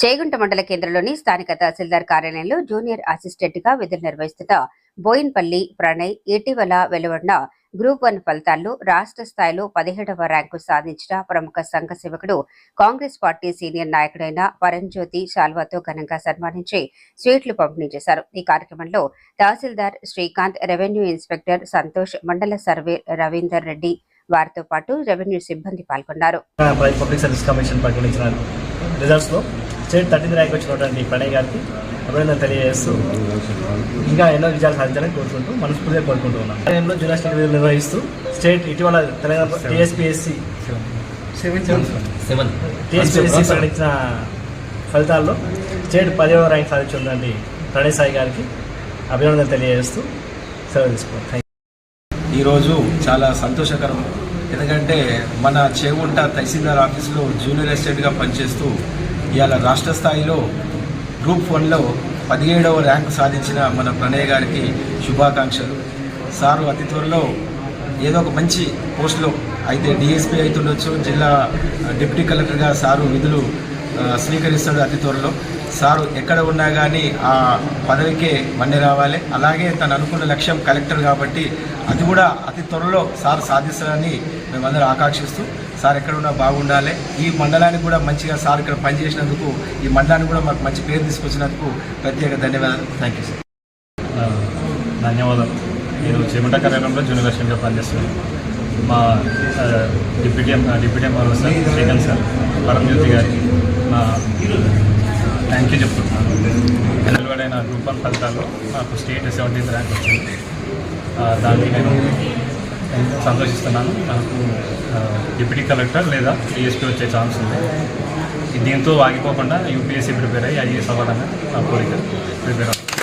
చేగుంట మండల కేంద్రంలోని స్థానిక తహసీల్దార్ కార్యాలయంలో జూనియర్ అసిస్టెంట్గా విధులు నిర్వహిస్తున్న బోయిన్పల్లి ప్రణయ్ ఇటీవల వెలువడిన గ్రూప్ వన్ ఫలితాల్లో రాష్ట్ర స్థాయిలో పదిహేడవ ర్యాంకు సాధించిన ప్రముఖ సంఘ సేవకుడు కాంగ్రెస్ పార్టీ సీనియర్ నాయకుడైన పరంజ్యోతి శాల్వాతో ఘనంగా సన్మానించి స్వీట్లు పంపిణీ చేశారు. ఈ కార్యక్రమంలో తహసీల్దార్ శ్రీకాంత్ రెవెన్యూ ఇన్స్పెక్టర్ సంతోష్ మండల సర్వే రవీందర్ రెడ్డి వారితో పాటు రెవెన్యూ సిబ్బంది పాల్గొన్నారు. రిజల్ట్స్లో స్టేట్ థర్టీన్ ర్యాంక్ వచ్చినటువంటి ప్రణయ్ గారికి అభినందన తెలియజేస్తూ ఇంకా ఎన్నో విజయాలు సాధించాలని కోరుకుంటూ మనస్ఫూర్తిగా కోరుకుంటూ ఉన్నాం. టైంలో జూనియర్ స్టేట్ విధులు నిర్వహిస్తూ స్టేట్ ఇటీవల తెలంగాణ టీఎస్పీఎస్సీ టీఎస్పీఎస్సీ ప్రకటించిన ఫలితాల్లో స్టేట్ పదవ ర్యాంక్ సాధించినటువంటి ప్రణయ్ సాయి గారికి అభినందన తెలియజేస్తూ సెలవు తీసుకోవాలి థ్యాంక్ ఈరోజు చాలా సంతోషకరం. ఎందుకంటే మన చేగుంట తహసీల్దార్ ఆఫీస్లో జూనియర్ అసిస్టెంట్గా పనిచేస్తూ ఇవాళ రాష్ట్ర స్థాయిలో గ్రూప్ వన్లో పదిహేడవ ర్యాంకు సాధించిన మన ప్రణయ్ గారికి శుభాకాంక్షలు. సారు అతి త్వరలో ఏదో ఒక మంచి పోస్టులో అయితే డిఎస్పీ అవుతుండొచ్చు జిల్లా డిప్యూటీ కలెక్టర్గా సారు విధులు స్వీకరిస్తాడు అతి త్వరలో. సారు ఎక్కడ ఉన్నా కానీ ఆ పదవికే మన్నే రావాలి. అలాగే తను అనుకున్న లక్ష్యం కలెక్టర్ కాబట్టి అది కూడా అతి త్వరలో సార్ సాధిస్తారని మేమందరం ఆకాంక్షిస్తూ సార్ ఎక్కడ ఉన్నా బాగుండాలి. ఈ మండలానికి కూడా మంచిగా సార్ ఇక్కడ పనిచేసినందుకు ఈ మండలానికి కూడా మాకు మంచి పేరు తీసుకొచ్చినందుకు ప్రత్యేక ధన్యవాదాలు. థ్యాంక్ యూ సార్ ధన్యవాదాలు. నేను చేమంట కార్యాలయంలో జూనియర్ అసిస్టెంట్గా పనిచేస్తున్నాను మా deputy deputy MRO sir Srikanth sir Paramjyothi గారికి నా థ్యాంక్ యూ చెప్తున్నాను. వెలువడైన గ్రూప్ వన్ ఫలితాల్లో నాకు స్టేట్ సెవెంటీన్త్ ర్యాంక్ వచ్చింది. దానికి నేను సంతోషిస్తున్నాను. నాకు డిప్యూటీ కలెక్టర్ లేదా డిఎస్పీ వచ్చే ఛాన్స్ ఉంది. దీంతో ఆగిపోకుండా యూపీఎస్సీ ప్రిపేర్ అయ్యి ఐఏఎస్ అవ్వాలని నా కోరిక. ప్రిపేర్ అవుతుంది